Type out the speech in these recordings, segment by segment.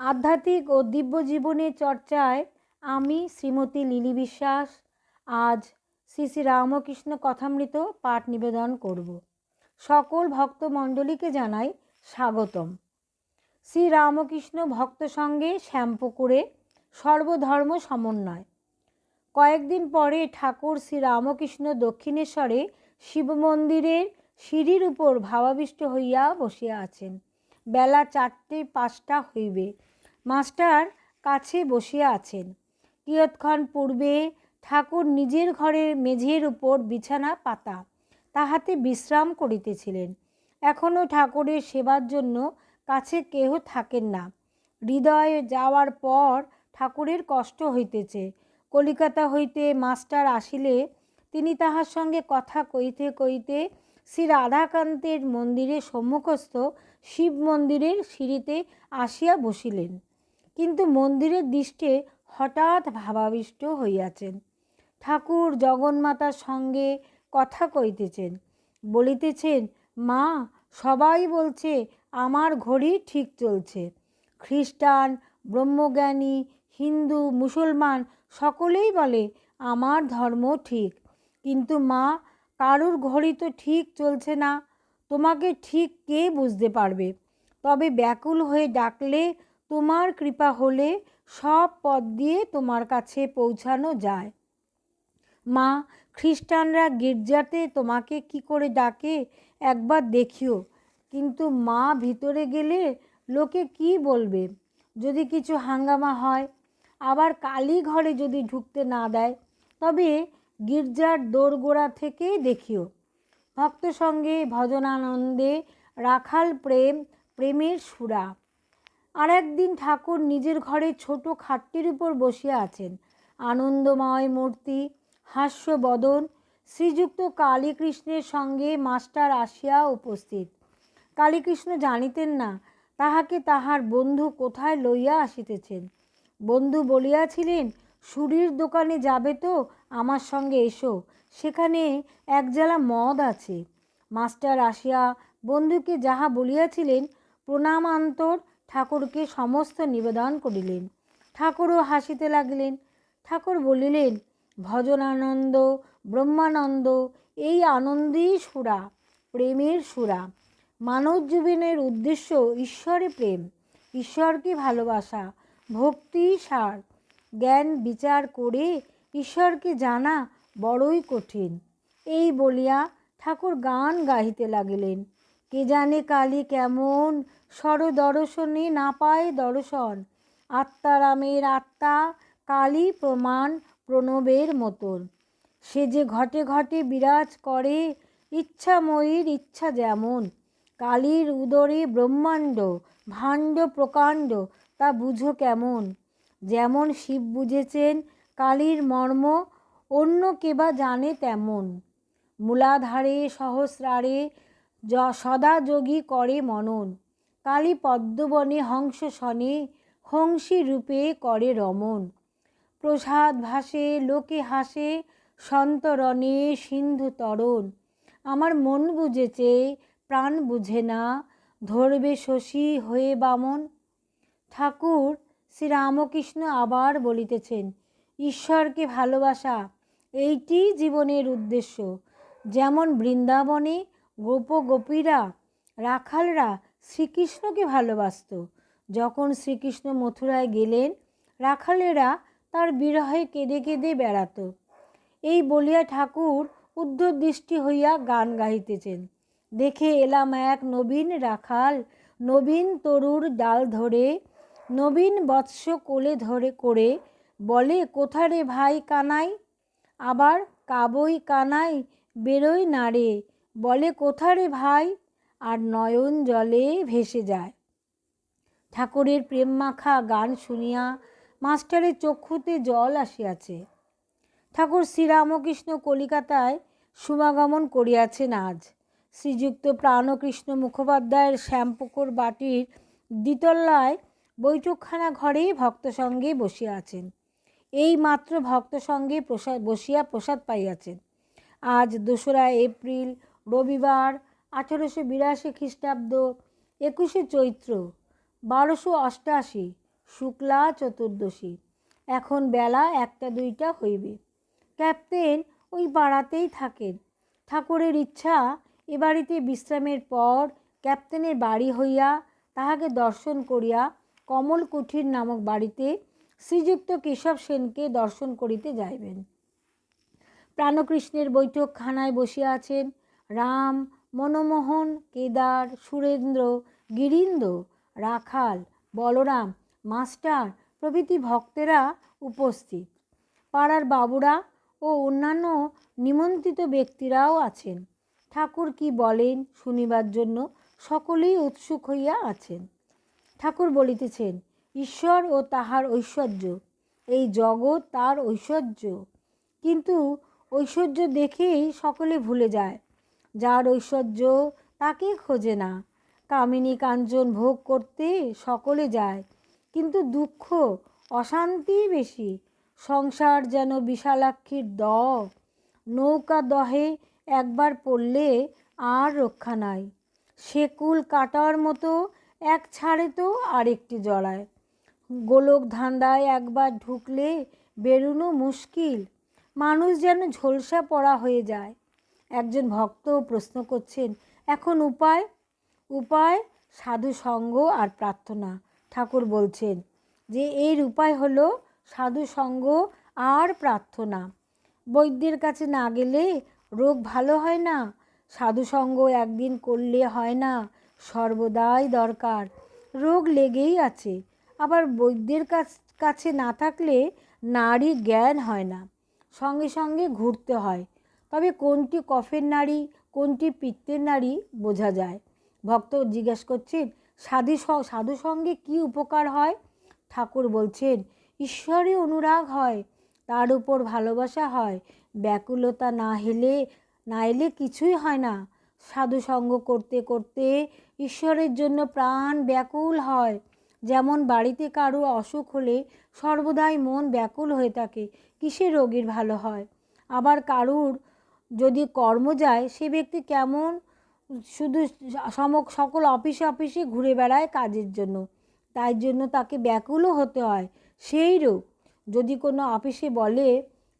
আধ্যাত্মিক ও দিব্য জীবনের চর্চায় আমি শ্রীমতী লিলি বিশ্বাস। আজ শ্রী শ্রী রামকৃষ্ণ কথামৃত পাঠ নিবেদন করব। সকল ভক্তমণ্ডলীকে জানাই স্বাগতম। শ্রী রামকৃষ্ণ ভক্ত সঙ্গে শ্যামপুকুরে সর্বধর্ম সমন্বয়। কয়েকদিন পরে ঠাকুর শ্রী রামকৃষ্ণ দক্ষিণেশ্বরে শিব মন্দিরের সিঁড়ির উপর ভাবাবিষ্ট হইয়া বসিয়া আছেন। বেলা চারটে পাঁচটা হইবে। মাস্টার কাছে বসিয়া আছেন। কিয়ৎক্ষণ পূর্বে ঠাকুর নিজের ঘরের মেঝের উপর বিছানা পাতা, তাহাতে বিশ্রাম করিতেছিলেন। এখনও ঠাকুরের সেবার জন্য কাছে কেহ থাকেন না। হৃদয়ে যাওয়ার পর ঠাকুরের কষ্ট হইতেছে। কলিকাতা হইতে মাস্টার আসিলে তিনি তাহার সঙ্গে কথা কইতে কইতে শ্রী রাধাকান্তের মন্দিরে সম্মুখস্থ শিব মন্দিরের সিঁড়িতে আসিয়া বসিলেন। কিন্তু মন্দিরের দৃষ্টে হঠাৎ ভাবাবিষ্ট হইয়াছেন। ঠাকুর জগন্মাতার সঙ্গে কথা কইতেছেন, বলিতেছেন, মা, সবাই বলছে আমার ঘড়ি ঠিক চলছে। খ্রিস্টান, ব্রহ্মজ্ঞানী, হিন্দু, মুসলমান সকলেই বলে আমার ধর্ম ঠিক। কিন্তু মা, কারুর ঘড়ি তো ঠিক চলছে না, তোমাকে ঠিক কে বুঝতে পারবে? তবে ব্যাকুল হয়ে ডাকলে তোমার কৃপা হলে সব পথ দিয়ে তোমার কাছে পৌঁছানো যায়। মা, খ্রিস্টানরা গির্জাতে তোমাকে কি করে ডাকে একবার দেখিও, কিন্তু মা ভিতরে গেলে লোকে কি বলবে? যদি কিছু হাঙ্গামা হয়, আবার কালী ঘরে যদি ঢুকতে না দেয়, তবে গির্জার দোরগোড়া থেকেই দেখিও। ভক্ত সঙ্গে ভজনানন্দে রাখাল প্রেম, প্রেমের সুরা। আর একদিন ঠাকুর নিজের ঘরে ছোট খাটটির উপর বসিয়া আছেন। আনন্দময় মূর্তি, হাস্য বদন, শ্রীযুক্ত কালীকৃষ্ণের সঙ্গে মাস্টার আসিয়া উপস্থিত। কালীকৃষ্ণ জানিতেন না, তাহাকে তাহার বন্ধু কোথায় লইয়া আসিতেছেন? বন্ধু বলিয়াছিলেন, সুরির দোকানে যাবে তো, আমার সঙ্গে এসো, সেখানে এক জেলা মদ আছে। মাস্টার আসিয়া বন্ধুকে যাহা বলিয়াছিলেন, প্রণামান্তর ঠাকুরকে সমস্ত নিবেদন করিলেন। ঠাকুরও হাসিতে লাগিলেন। ঠাকুর বলিলেন, ভজনানন্দ, ব্রহ্মানন্দ, এই আনন্দই সুরা, প্রেমের সুরা। মানব জীবনের উদ্দেশ্য ঈশ্বরে প্রেম। ঈশ্বরকে ভালোবাসা? ভক্তি সার। জ্ঞান বিচার করে ঈশ্বরকে জানা? বড়ই কঠিন। এই বলিয়া ঠাকুর গান গাহিতে লাগিলেন। কে জানে কালী কেমন? স্বর দর্শনে না পায় দর্শন। আত্মারামের আত্মা, কালী প্রমাণ প্রণবের মতন। সে যে ঘটে ঘটে বিরাজ করে, ইচ্ছাময়ীর ইচ্ছা যেমন। কালীর উদরে ব্রহ্মাণ্ড, ভাণ্ড প্রকাণ্ড, তা বুঝো কেমন? যেমন শিব বুঝেছেন, কালীর মর্ম অন্য কেবা জানে তেমন। মূলাধারে, সহস্রারে সদা যোগী করে মনন। কালী পদ্মবনে হংস শনে হংসী রূপে করে রমন। প্রসাদ ভাসে, লোকে হাসে সন্তরণে সিন্ধু তরণ। আমার মন বুঝেছে, প্রাণ বুঝে না, ধরবে শশী হয়ে বামন। ঠাকুর, শ্রীরামকৃষ্ণ আবার বলিতেছেন, ঈশ্বরকে ভালোবাসা, এইটি জীবনের উদ্দেশ্য। যেমন বৃন্দাবনে গোপ গোপীরা, রাখালরা শ্রীকৃষ্ণকে ভালোবাসত। যখন শ্রীকৃষ্ণ মথুরায় গেলেন, রাখালেরা তার বিরহে কেঁদে কেঁদে বেড়াত। এই বলিয়া ঠাকুর উদ্ধর দৃষ্টি হইয়া গান গাইতেছেন দেখে এলাম এক নবীন রাখাল, নবীন তরুর ডাল ধরে, নবীন বৎস কোলে ধরে করে, বলে কোথারে ভাই কানাই? আবার কাবই কানাই বেরোয় নাড়ে বলে কোথারে ভাই? আর নয়ন জলে ভেসে যায়। ঠাকুরের প্রেম মাখা গান শুনিয়া মাস্টারের চক্ষুতে জল আসিয়াছে। ঠাকুর শ্রীরামকৃষ্ণ কলিকাতায় সমাগমন করিয়াছেন আজ। শ্রীযুক্ত প্রাণকৃষ্ণ মুখোপাধ্যায়ের শ্যামপুকুর বাটির দ্বিতলায় বৈঠকখানা ঘরেই ভক্ত সঙ্গে বসিয়া আছেন। এই মাত্র ভক্ত সঙ্গে প্রসাদ বসিয়া প্রসাদ পাইয়াছেন। আজ দোসরা এপ্রিল রবিবার আঠেরোশো বিরাশি খ্রিস্টাব্দ একুশে চৈত্র বারোশো অষ্টাশি শুক্লা চতুর্দশী। এখন বেলা একটা দুইটা হইবে। ক্যাপ্টেন ওই পাড়াতেই থাকেন। ঠাকুরের ইচ্ছা, এ বাড়িতে বিশ্রামের পর ক্যাপ্টেনের বাড়ি হইয়া তাহাকে দর্শন করিয়া কমল কুঠির নামক বাড়িতে শ্রীযুক্ত কেশব সেনকে দর্শন করিতে যাইবেন। প্রাণকৃষ্ণের বৈঠকখানায় বসিয়া আছেন রাম, মনমোহন, কেদার, সুরেন্দ্র গিরিন্দ্র রাখাল, বলরাম, মাস্টার প্রভৃতি ভক্তেরা উপস্থিত। পাড়ার বাবুরা ও অন্যান্য নিমন্ত্রিত ব্যক্তিরাও আছেন। ঠাকুর কি বলেন শুনিবার জন্য সকলেই উৎসুক হইয়া আছেন। ঠাকুর বলিতেছেন, ঈশ্বর ও তাহার ঐশ্বর্য, এই জগৎ তার ঐশ্বর্য। কিন্তু ঐশ্বর্য দেখেই সকলে ভুলে যায়। যার ঐশ্বর্য তাকে খোঁজে না। কামিনী কাঞ্চন ভোগ করতে সকলে যায়, কিন্তু দুঃখ, অশান্তি বেশি। সংসার যেন বিশালাক্ষীর দ নৌকা দহে একবার পড়লে আর রক্ষা নাই। সেকুল কাটার মতো এক ছাড়ে তো আরেকটি জড়ায়। গোলক ধান্দায় একবার ঢুকলে বেরোনো মুশকিল। মানুষ যেন ঝলসা পড়া হয়ে যায়। একজন ভক্ত প্রশ্ন করছেন, এখন উপায়? উপায় সাধু সঙ্গ আর প্রার্থনা। ঠাকুর বলছেন, যে এর উপায় হলো সাধু সঙ্গ আর প্রার্থনা। বৈদ্যের কাছে না গেলে রোগ ভালো হয় না, সাধু সঙ্গ একদিন করলে হয় না, সর্বদাই দরকার। রোগ লেগেই আছে, আবার বৈদ্যের কাছে না থাকলে নারী জ্ঞান হয় না, সঙ্গে সঙ্গে ঘুরতে হয়। তবে কোনটি কফের নারী কোনটি পিত্তের নারী বোঝা যায়। ভক্ত জিজ্ঞেস করছেন, সাধু সাধু সঙ্গে কি উপকার হয়? ঠাকুর বলছেন ঈশ্বরে অনুরাগ হয়, তার উপর ভালোবাসা হয়, ব্যাকুলতা না হেলে, না এলে কিছুই হয় না। সাধু সঙ্গ করতে করতে ঈশ্বরের জন্য প্রাণ ব্যাকুল হয়। যেমন বাড়িতে কারও অসুখ হলে সর্বদাই মন ব্যাকুল হয়ে থাকে, কিসের রোগীর ভালো হয়? আবার কারুর যদি কর্ম যায়, সে ব্যক্তি কেমন? শুধু সমক সকল অফিসে অফিসে ঘুরে বেড়ায় কাজের জন্য। তাই জন্য তাকে ব্যাকুলও হতে হয়। সেই রূপ, যদি কোনো অফিসে বলে,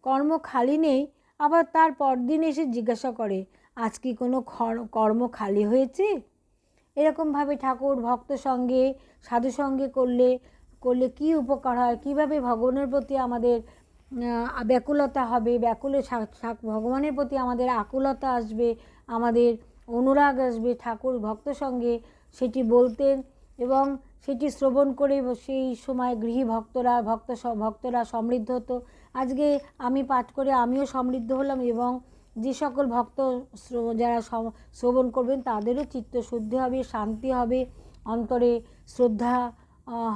কর্ম খালি নেই আবার তার পরদিন এসে জিজ্ঞাসা করে, আজ কি কোনো কর্ম খালি হয়েছে? এরকমভাবে ঠাকুর ভক্ত সঙ্গে, সাধু সঙ্গে করলে করলে কি উপকার হয়? কীভাবে ভগবানের প্রতি আমাদের ব্যাকুলতা হবে, ব্যাকুলে ভগবানের প্রতি আমাদের আকুলতা আসবে, আমাদের অনুরাগ আসবে ঠাকুর ভক্ত সঙ্গে। সেটি বলতেন এবং সেটি শ্রবণ করে সেই সময় গৃহী ভক্তরা, ভক্ত ভক্তরা সমৃদ্ধ হতো। আজকে আমি পাঠ করে আমিও সমৃদ্ধ হলাম এবং যে সকল ভক্ত যারা শ্রবণ করবেন তাদেরও চিত্ত শুদ্ধি হবে, শান্তি হবে, অন্তরে শ্রদ্ধা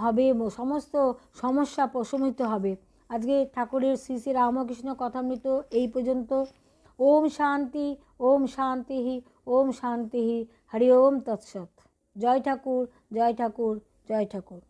হবে সমস্ত সমস্যা প্রশমিত হবে। আজকে ঠাকুরের শ্রী শ্রী রামকৃষ্ণ কথামৃত এই পর্যন্ত। ওম শান্তি ওম শান্তি ওম শান্তি হরি ওম তৎসৎ। জয় ঠাকুর জয় ঠাকুর জয় ঠাকুর।